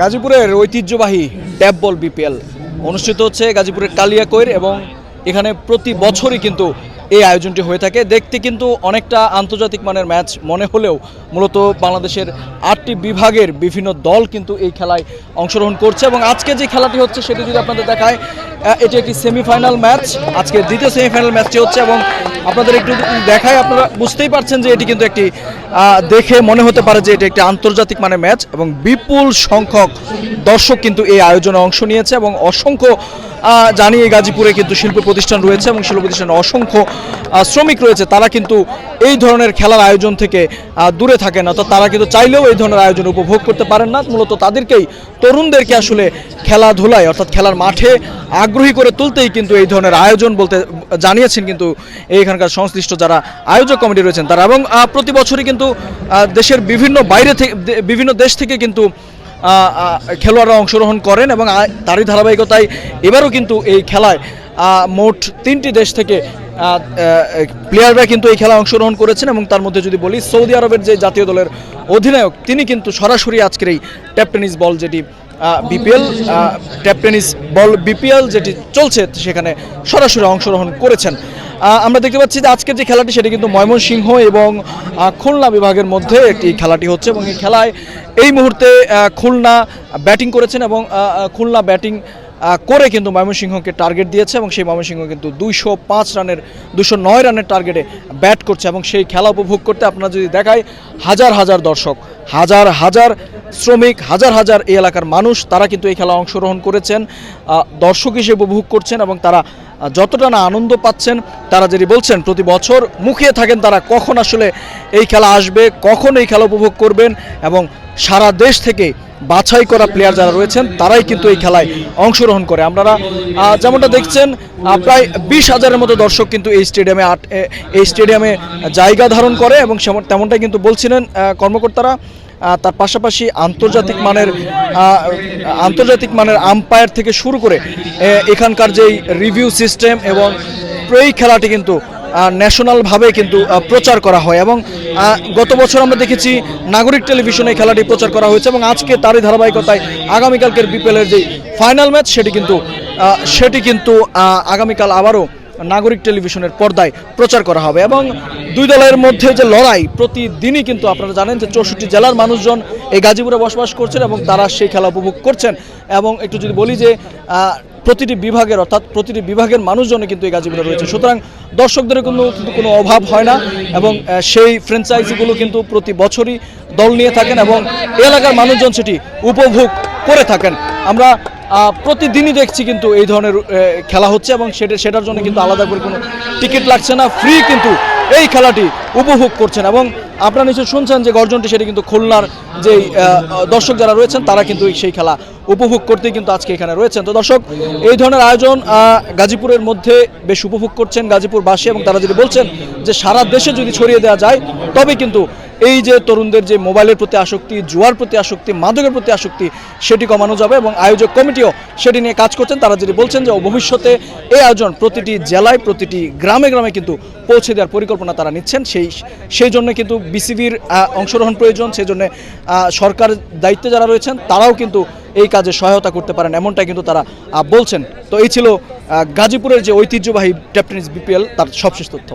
গাজীপুরের ঐতিহ্যবাহী ট্যাব বল বিপিএল অনুষ্ঠিত হচ্ছে গাজীপুরের কালিয়াকৈর এবং এখানে প্রতি বছরই কিন্তু এই আয়োজনটি হয়ে থাকে। দেখতে কিন্তু অনেকটা আন্তর্জাতিক মানের ম্যাচ মনে হলেও মূলত বাংলাদেশের আটটি বিভাগের বিভিন্ন দল কিন্তু এই খেলায় অংশগ্রহণ করছে এবং আজকে যে খেলাটি হচ্ছে সেটি যদি আপনাদের দেখায় এটি একটি সেমিফাইনাল ম্যাচ। আজকে দ্বিতীয় সেমিফাইনাল ম্যাচটি হচ্ছে এবং আপনাদের একটু দেখায়, আপনারা বুঝতেই পারছেন যে এটি কিন্তু একটি দেখে মনে হতে পারে যে এটা একটি আন্তর্জাতিক মানে ম্যাচ এবং বিপুল সংখ্যক দর্শক কিন্তু এই আয়োজনে অংশ নিয়েছে এবং অসংখ্য জানি এই গাজীপুরে কিন্তু শিল্প প্রতিষ্ঠান রয়েছে এবং শিল্প প্রতিষ্ঠানে অসংখ্য শ্রমিক রয়েছে। তারা কিন্তু এই ধরনের খেলার আয়োজন থেকে দূরে থাকেন। অর্থাৎ তারা কিন্তু চাইলেও এই ধরনের আয়োজন উপভোগ করতে পারেন না। মূলত তাদেরকেই, তরুণদেরকে আসলে খেলাধুলায়, অর্থাৎ খেলার মাঠে আগ্রহী করে তুলতেই কিন্তু এই ধরনের আয়োজন বলতে জানিয়েছেন কিন্তু এইখানকার সংশ্লিষ্ট যারা আয়োজক কমিটি রয়েছেন তারা। এবং প্রতি বছরই কিন্তু আহ, দেশের বিভিন্ন বাইরে থেকে বিভিন্ন দেশ থেকে কিন্তু খেলোয়াড়রা অংশগ্রহণ করেন এবং তারই ধারাবাহিকতায় এবারও কিন্তু এই খেলায় মোট তিনটি দেশ থেকে প্লেয়াররা কিন্তু এই খেলায় অংশগ্রহণ করেছেন এবং তার মধ্যে যদি বলি সৌদি আরবের যে জাতীয় দলের অধিনায়ক তিনি কিন্তু সরাসরি আজকের এই ট্যাপ টেনিস বল যেটি BPL tap tennis ball BPL যেটি চলছে সেখানে সরাসরি অংশগ্রহণ করেছেন। আমরা দেখতে পাচ্ছি যে আজকের যে খেলাটি সেটি কিন্তু ময়মনসিংহ এবং খুলনা বিভাগের মধ্যে একটি খেলাটি হচ্ছে এবং এই খেলায় এই মুহূর্তে খুলনা ব্যাটিং করেছেন এবং খুলনা ব্যাটিং করে কিন্তু ময়মনসিংহকে টার্গেট দিয়েছে এবং সেই ময়মনসিংহ কিন্তু দুইশো পাঁচ রানের দুশো নয় রানের টার্গেটে ব্যাট করছে এবং সেই খেলা উপভোগ করতে আপনারা যদি দেখায় হাজার হাজার দর্শক, হাজার হাজার শ্রমিক, হাজার হাজার এই এলাকার মানুষ, তারা কিন্তু এই খেলা অংশগ্রহণ করেছেন। দর্শক হিসেবে উপভোগ করছেন এবং তারা যতটা না আনন্দ পাচ্ছেন, তারা যদি বলছেন, প্রতি বছর মুখিয়ে থাকেন তারা কখন আসলে এই খেলা আসবে, কখন এই খেলা উপভোগ করবেন এবং সারা দেশ থেকে বাছাই করা প্লেয়ার যারা রয়েছেন, তারাই কিন্তু এই খেলায় অংশগ্রহণ করে। আপনারা যেমনটা দেখছেন প্রায় বিশ হাজারের মতো দর্শক কিন্তু এই স্টেডিয়ামে আট এই স্টেডিয়ামে জায়গা ধারণ করে এবং তেমনটাই কিন্তু বলছিলেন কর্মকর্তারা। তার পাশাপাশি আন্তর্জাতিক মানের আন্তর্জাতিক মানের আম্পায়ার থেকে শুরু করে এখানকার যেই রিভিউ সিস্টেম এবং এই খেলাটি কিন্তু ন্যাশনালভাবে কিন্তু প্রচার করা হয় এবং গত বছর আমরা দেখেছি নাগরিক টেলিভিশনে খেলাটি প্রচার করা হয়েছে এবং আজকে তারই ধারাবাহিকতায় আগামীকালকের বিপিএলের যে ফাইনাল ম্যাচ সেটি কিন্তু সেটি কিন্তু আগামীকাল আবারও নাগরিক টেলিভিশনের পর্দায় প্রচার করা হবে এবং দুই দলের মধ্যে যে লড়াই প্রতিদিনই কিন্তু আপনারা জানেন যে চৌষট্টি জেলার মানুষজন এই গাজীপুরে বসবাস করছেন এবং তারা সেই খেলা উপভোগ করছেন। এবং একটু যদি বলি যে প্রতিটি বিভাগের অর্থাৎ প্রতিটি বিভাগের মানুষজনই কিন্তু এই গাজীপুরে রয়েছে। সুতরাং দর্শকদের কোনো কিন্তু কোনো অভাব হয় না এবং সেই ফ্র্যাঞ্চাইজিগুলো কিন্তু প্রতি বছরই দল নিয়ে থাকেন এবং এলাকার মানুষজন সেটি উপভোগ করে থাকেন। আমরা প্রতিদিনই দেখছি কিন্তু এই ধরনের খেলা হচ্ছে এবং সেটা সেটার জন্য কিন্তু আলাদা করে কোনো টিকিট লাগছে না। ফ্রি কিন্তু এই খেলাটি উপভোগ করছেন এবং আপনারা নিশ্চয়ই শুনছেন যে গর্জনটি, সেটি কিন্তু খুলনার যে দর্শক যারা রয়েছেন, তারা কিন্তু সেই খেলা উপভোগ করতেই কিন্তু আজকে এখানে রয়েছেন। তো দর্শক, এই ধরনের আয়োজন গাজীপুরের মধ্যে বেশ উপভোগ করছেন গাজীপুরবাসী এবং তারা যদি বলছেন যে সারা দেশে যদি ছড়িয়ে দেওয়া যায়, তবে কিন্তু এই যে তরুণদের যে মোবাইলের প্রতি আসক্তি, জুয়ার প্রতি আসক্তি, মাদকের প্রতি আসক্তি, সেটি কমানো যাবে এবং আয়োজক কমিটিও সেটি নিয়ে কাজ করছেন। তারা যদি বলছেন যে ভবিষ্যতে এই আয়োজন প্রতিটি জেলায়, প্রতিটি গ্রামে গ্রামে কিন্তু পৌঁছে দেওয়ার পরিকল্পনা তারা নিচ্ছেন। সেই সেই জন্য কিন্তু বিসিবির অংশগ্রহণ প্রয়োজন, সেই জন্য সরকার দায়িত্বে যারা রয়েছেন, তারাও কিন্তু এই কাজে সহায়তা করতে পারেন, এমনটাই কিন্তু তারা বলছেন। তো এই ছিল গাজীপুরের যে ঐতিহ্যবাহী ট্যাপ টেনিস বিপিএল, তার সবশেষ তথ্য।